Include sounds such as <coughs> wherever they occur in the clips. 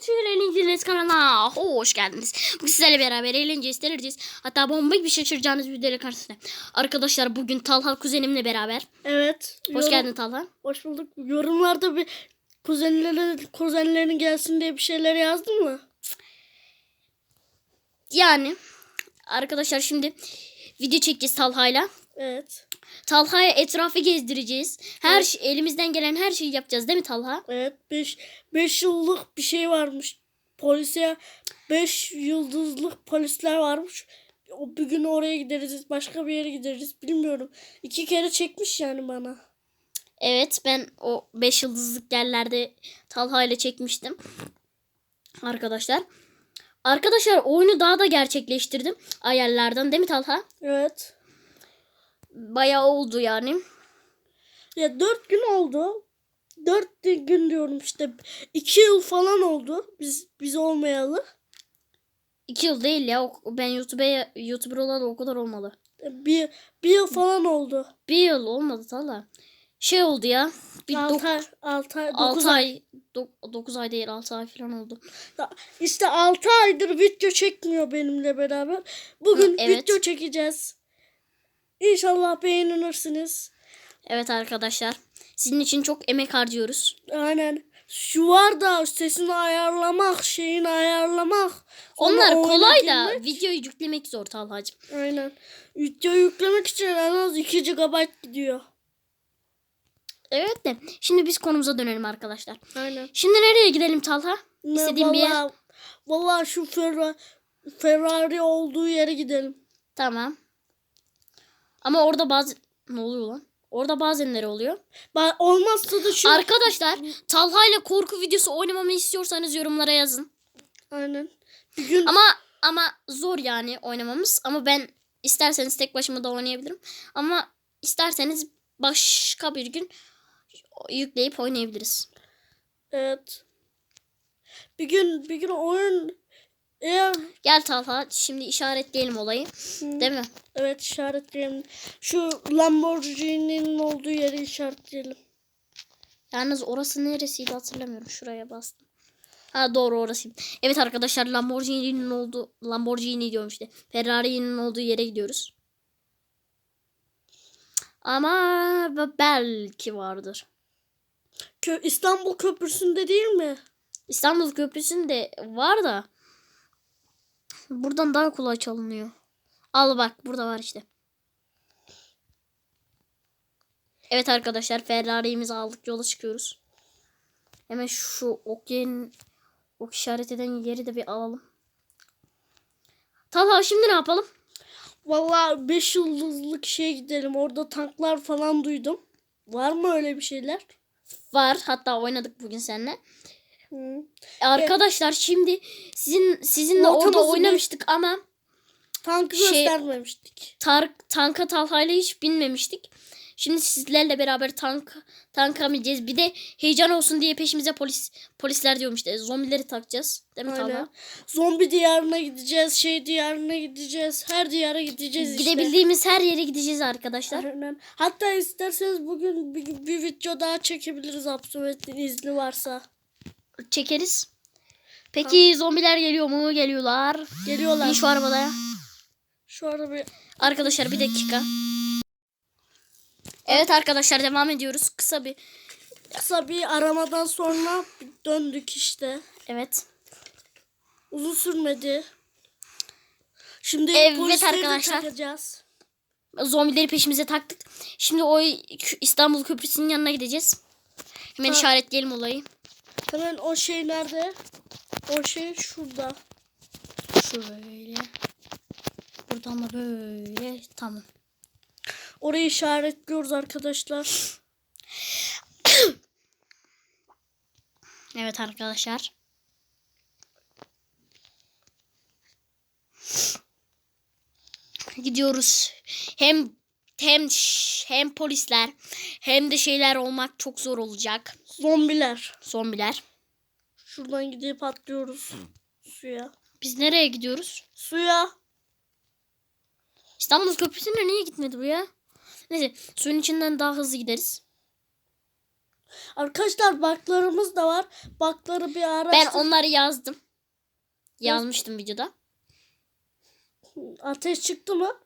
Bütün eğlenceli kanalına hoş geldiniz. Bugün sizlerle beraber eğleneceğiz, delireceğiz. Hatta bomba gibi şaşıracağınız videoları karşısında. Arkadaşlar bugün Talha kuzenimle beraber. Evet. Hoş yorum- geldin Talha. Hoş bulduk. Yorumlarda bir kuzenleri, kuzenlerin gelsin diye bir şeyler yazdın mı? Yani arkadaşlar şimdi video çekeceğiz Talha'yla. Evet. Talha'ya etrafı gezdireceğiz. Her şey, elimizden gelen her şeyi yapacağız değil mi Talha? Evet. 5 5 yıllık bir şey varmış. Polise 5 yıldızlık polisler varmış. O bir gün oraya gideriz, başka bir yere gideriz. Bilmiyorum. İki kere çekmiş yani bana. Evet ben o 5 yıldızlık yerlerde Talha ile çekmiştim. Arkadaşlar. Arkadaşlar oyunu daha da gerçekleştirdim. Ayarlardan değil mi Talha? Evet. Bayağı oldu yani. Ya 4 gün oldu. 4 gün diyorum işte. 2 yıl falan oldu. Biz biz olmayalı. 2 yıl değil ya. Ben YouTube'a YouTuber olalı o kadar olmalı. Bir, bir yıl falan oldu. Bir yıl olmadı Talha. Şey oldu ya. Bir 6 dok- ay, 6 ay, 9 6 ay. ay 9 ay değil 6 ay falan oldu. İşte 6 aydır video çekmiyor benimle beraber. Bugün Hı, evet. video çekeceğiz. İnşallah beğenirsiniz. Evet arkadaşlar. Sizin için çok emek harcıyoruz. Aynen. Şu var da sesini ayarlamak, şeyini ayarlamak. Onlar kolay da videoyu yüklemek zor Talha'cığım. Aynen. Video yüklemek için en az 2 GB gidiyor. Evet de şimdi biz konumuza dönelim arkadaşlar. Aynen. Şimdi nereye gidelim Talha? Ne, İstediğin bir yer. vallahi- Vallahi şu Ferrari, Ferrari olduğu yere gidelim. Tamam. Ama orada bazı... Ne oluyor lan? Orada bazenleri oluyor. Ba- olmazsa da şu... Arkadaşlar Talha ile korku videosu oynamamı istiyorsanız yorumlara yazın. Aynen. Bir gün Ama ama zor yani oynamamız. Ama ben isterseniz tek başıma da oynayabilirim. Ama isterseniz başka bir gün yükleyip oynayabiliriz. Evet. Bir gün bir gün oyun eğer Gel Talha şimdi işaretleyelim olayı. Değil mi? evet işaretleyelim. Şu Lamborghini'nin olduğu yeri işaretleyelim. Yalnız orası neresiydi hatırlamıyorum. Şuraya bastım. Ha doğru orasıydı. Evet arkadaşlar Lamborghini'nin olduğu Lamborghini diyorum işte. Ferrari'nin olduğu yere gidiyoruz. Ama belki vardır. Kö İstanbul Köprüsü'nde değil mi? İstanbul Köprüsü'nde var da buradan daha kolay çalınıyor. Al bak burada var işte. Evet arkadaşlar Ferrari'mizi aldık yola çıkıyoruz. Hemen şu ok yerin ok işaret eden yeri de bir alalım. Talha şimdi ne yapalım? Vallahi 5 yıldızlık şeye gidelim. Orada tanklar falan duydum. Var mı öyle bir şeyler? Var hatta oynadık bugün seninle. Hı. Arkadaşlar şimdi sizin sizinle Ortamızı orada bir- oynamıştık ama Tankı Şey- göstermemiştik. Tar tanka Talha'yla hiç binmemiştik. Şimdi sizlerle beraber tank tanka bineceğiz. Bir de heyecan olsun diye peşimize polis polisler diyorum işte. Zombileri takacağız. Değil mi Talha? Zombi diyarına gideceğiz, şey diyarına gideceğiz. Her diyara gideceğiz işte. Gidebildiğimiz her yere gideceğiz arkadaşlar. Aynen. Hatta isterseniz bugün bir, bir video daha çekebiliriz Absolvet'in izni varsa. Çekeriz. Peki zombiler geliyor mu? Geliyorlar. Geliyorlar. Bin şu arabaya. Şu arada bir Arkadaşlar bir dakika. Evet arkadaşlar devam ediyoruz. Kısa bir kısa bir aramadan sonra döndük işte. evet. Uzun sürmedi. Şimdi Evet arkadaşlar. takacağız. Zombileri peşimize taktık. Şimdi o İstanbul Köprüsü'nün yanına gideceğiz. Hemen Ha. işaretleyelim olayı. Hemen o şey nerede? O şey şurada. Şöyle. Buradan da böyle. Tamam. Orayı işaretliyoruz arkadaşlar. <coughs> Evet arkadaşlar. Gidiyoruz. Hem hem hem polisler hem de şeyler olmak çok zor olacak. Zombiler. Zombiler. Şuradan gidip atlıyoruz. Suya. Biz nereye gidiyoruz? Suya. İstanbul Köprüsü'ne niye gitmedi bu ya? Neyse suyun içinden daha hızlı gideriz. Arkadaşlar baklarımız da var. Bakları bir Ben araştır. onları yazdım. Yazmıştım videoda. Ateş çıktı mı?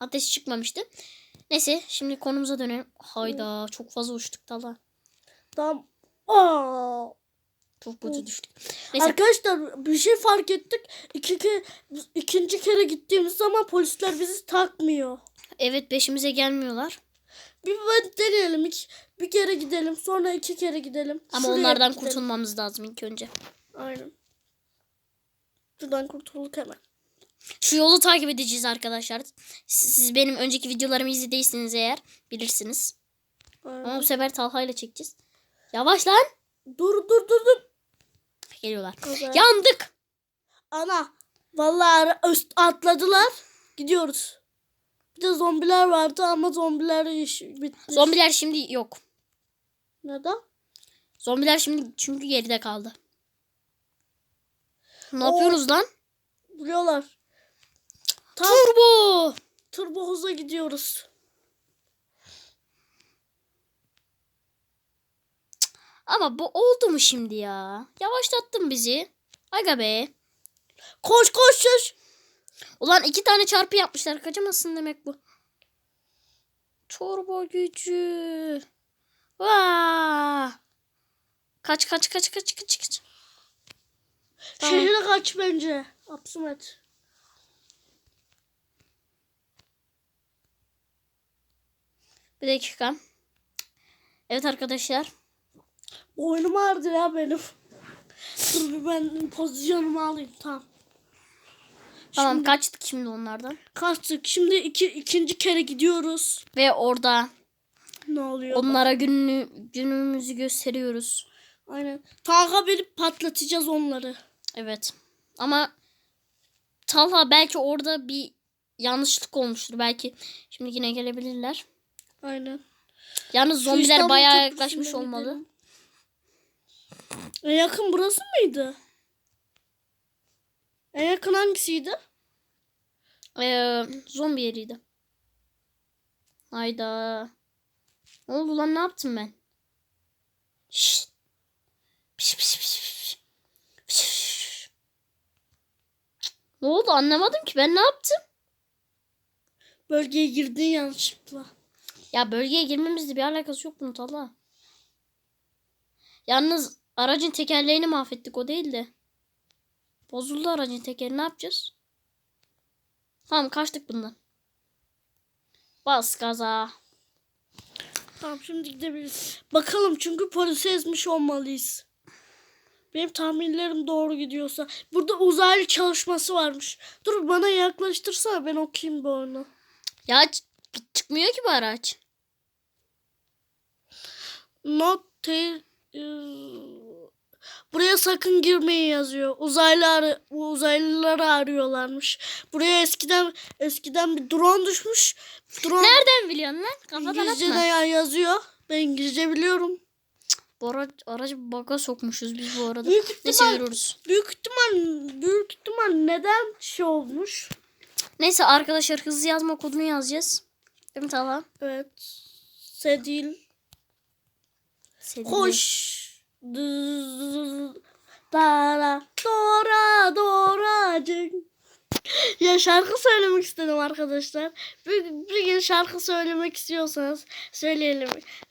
Ateş çıkmamıştı. Neyse şimdi konumuza dönelim. Hayda çok fazla uçtuk Talha. Tamam. Aa. Çok kötü düştük. Neyse Arkadaşlar bir şey fark ettik. İki ke ikinci kere gittiğimiz zaman polisler bizi takmıyor. evet peşimize gelmiyorlar. Bir ben deneyelim. İki, bir kere gidelim. Sonra iki kere gidelim. Ama Şuraya onlardan gidelim. kurtulmamız lazım ilk önce. Aynen. Şuradan kurtulduk hemen. Şu yolu takip edeceğiz arkadaşlar. Siz benim önceki videolarımı izlediyseniz eğer bilirsiniz. Aynen. Ama bu sefer Talha ile çekeceğiz. Yavaş lan. Dur dur dur dur. Geliyorlar. Kaza. Yandık. Ana. Vallahi üst atladılar. Gidiyoruz. Bir de zombiler vardı ama zombiler iş bitti. Zombiler şimdi yok. Neden? Zombiler şimdi çünkü geride kaldı. Ne Oo. yapıyorsunuz lan? Vuruyorlar. Turbo. turbo hıza gidiyoruz. Ama bu oldu mu şimdi ya? Yavaşlattın bizi. Aga be. Koş koş koş. Ulan iki tane çarpı yapmışlar. Kaçamazsın demek bu. Turbo gücü. Vaa. Kaç kaç kaç kaç kaç kaç. Tamam. Şehre kaç bence. Absumet. Bir dakika. Evet arkadaşlar. Boynum ağrıdı ya benim. Dur bir ben pozisyonumu alayım. Tamam. Tamam Şimdi kaçtık şimdi onlardan. kaçtık. Şimdi iki, ikinci kere gidiyoruz. Ve orada Ne oluyor? onlara gününü, günümüzü gösteriyoruz. Aynen. Tanka verip patlatacağız onları. Evet. Ama Talha belki orada bir yanlışlık olmuştur. Belki şimdi yine gelebilirler. Aynen. Yalnız zombiler bayağı yaklaşmış olmalı. En yakın burası mıydı? En yakın hangisiydi? Ee, zombi yeriydi. Hayda. Ne oldu lan ne yaptım ben? Şşt. Piş, piş, piş, piş. Piş, piş. Ne oldu anlamadım ki ben ne yaptım? Bölgeye girdin yanlışlıkla. Ya bölgeye girmemizle bir alakası yok bunun Talha. Yalnız aracın tekerleğini mahvettik o değil de. Bozuldu aracın tekeri ne yapacağız? Tamam kaçtık bundan. Bas gaza. Tamam şimdi gidebiliriz. Bakalım çünkü polisi ezmiş olmalıyız. Benim tahminlerim doğru gidiyorsa. Burada uzaylı çalışması varmış. Dur bana yaklaştırsana ben okuyayım bu oyunu. Ya çıkmıyor ki bu araç. Not te- Buraya sakın girmeyin yazıyor. Uzaylı arı, bu uzaylıları arıyorlarmış. Buraya eskiden eskiden bir drone düşmüş. Drone Nereden biliyorsun lan? Kafadan İngilizce'de atma. ya- yazıyor. Ben İngilizce biliyorum. Bu araç, aracı baga sokmuşuz biz bu arada. Büyük Neyse ihtimal, büyük ihtimal, büyük ihtimal neden şey olmuş? Neyse arkadaşlar hızlı yazma kodunu yazacağız. Değil mi Talha? Evet. Sedil. Koş. Dız, Dara, dora, doracık. Ya şarkı söylemek istedim arkadaşlar. Bir, bir gün şarkı söylemek istiyorsanız söyleyelim.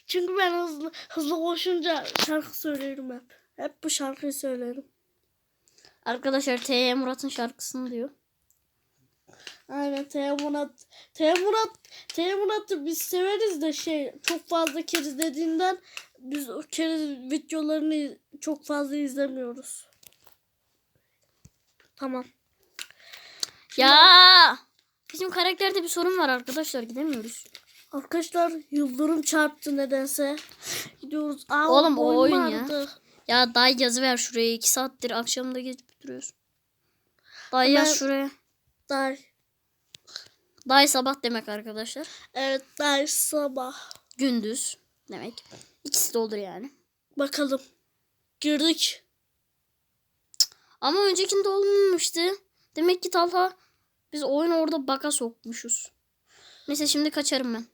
Çünkü ben hızlı hızlı koşunca şarkı söylerim hep. Hep bu şarkıyı söylerim. Arkadaşlar T. Murat'ın şarkısını diyor. Aynen Temurat. Temurat. Temurat'ı biz severiz de şey çok fazla keriz dediğinden biz o keriz videolarını çok fazla izlemiyoruz. Tamam. Ya bizim karakterde bir sorun var arkadaşlar gidemiyoruz. Arkadaşlar yıldırım çarptı nedense. Gidiyoruz. Aa, Oğlum, o oyun ya. ağrıdı. Ya day yazı ver şuraya iki saattir akşamda gezip duruyoruz. Day yaz şuraya. Day. Day sabah demek arkadaşlar. Evet day sabah. Gündüz demek. İkisi de olur yani. Bakalım. Girdik. Ama öncekinde olmamıştı. Demek ki Talha biz oyunu orada baka sokmuşuz. Neyse şimdi kaçarım ben.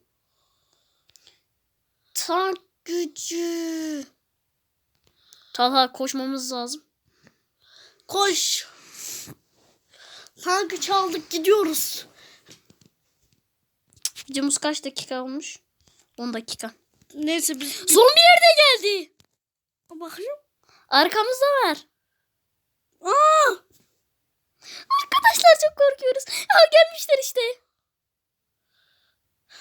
Tank gücü. Talha koşmamız lazım. Koş. Tankı çaldık gidiyoruz. Videomuz kaç dakika olmuş? 10 dakika. Neyse biz Zombi yerde geldi. bakayım. Arkamızda var. Aa! Arkadaşlar çok korkuyoruz. Ha gelmişler işte.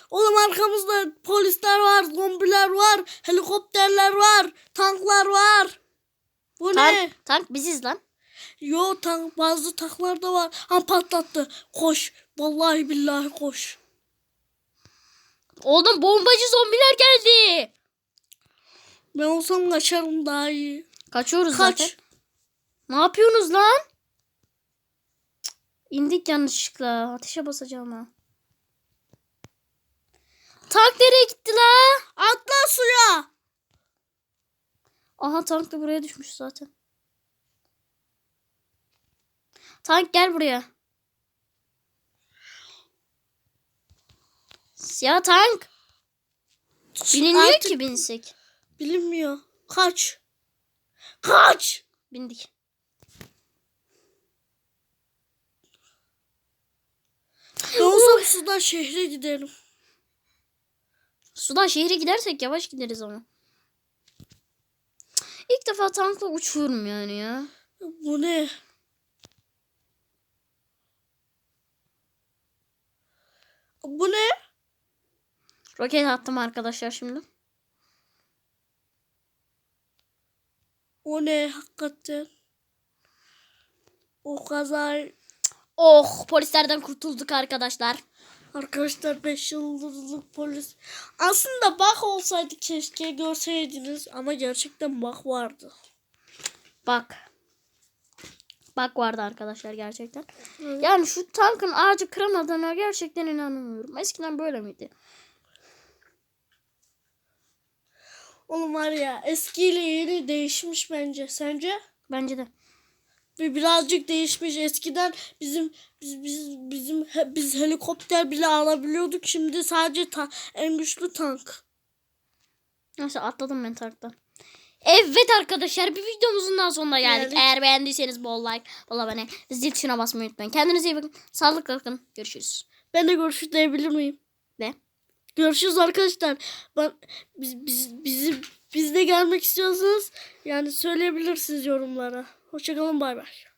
Oğlum arkamızda polisler var, zombiler var, helikopterler var, tanklar var. Bu ne? Tank, tank biziz lan. Yo tank bazı tanklar da var. Ha patlattı. Koş. Vallahi billahi koş. Oğlum bombacı zombiler geldi. Ben olsam kaçarım daha iyi. Kaçıyoruz Kaç. zaten. Ne yapıyorsunuz lan? İndik yanlışlıkla. Ateşe basacağım ha. Tank nereye gitti la? Atla suya. Aha tank da buraya düşmüş zaten. Tank gel buraya. Ya tank. Bilinmiyor Artık ki binsek. Bilinmiyor. Kaç. Kaç. Bindik. Ben olsam sudan şehre giderim. Sudan şehre gidersek yavaş gideriz ama. İlk defa tankla uçuyorum yani ya. Bu ne? Bu ne? Roket attım arkadaşlar şimdi. O ne hakikaten? O kadar Oh polislerden kurtulduk arkadaşlar. Arkadaşlar 5 yıldızlık polis. Aslında bak olsaydı keşke görseydiniz ama gerçekten bak vardı. Bak. Bak vardı arkadaşlar gerçekten. Yani şu tankın ağacı kıramadığına gerçekten inanamıyorum. Eskiden böyle miydi? Oğlum var ya eskiyle yeni değişmiş bence. Sence? Bence de. Bir birazcık değişmiş. Eskiden bizim biz biz bizim he- biz helikopter bile alabiliyorduk. Şimdi sadece ta- en güçlü tank. Neyse atladım ben tanktan. Evet arkadaşlar bir videomuzun daha sonuna geldik. Geldik. Eğer beğendiyseniz bol like, bol abone, zil tuşuna basmayı unutmayın. Kendinize iyi bakın. Sağlıkla kalın. Görüşürüz. Ben de görüşürüz diyebilir miyim? Görüşürüz arkadaşlar. Ben biz biz bizim biz de gelmek istiyorsanız yani söyleyebilirsiniz yorumlara. Hoşçakalın bay bay.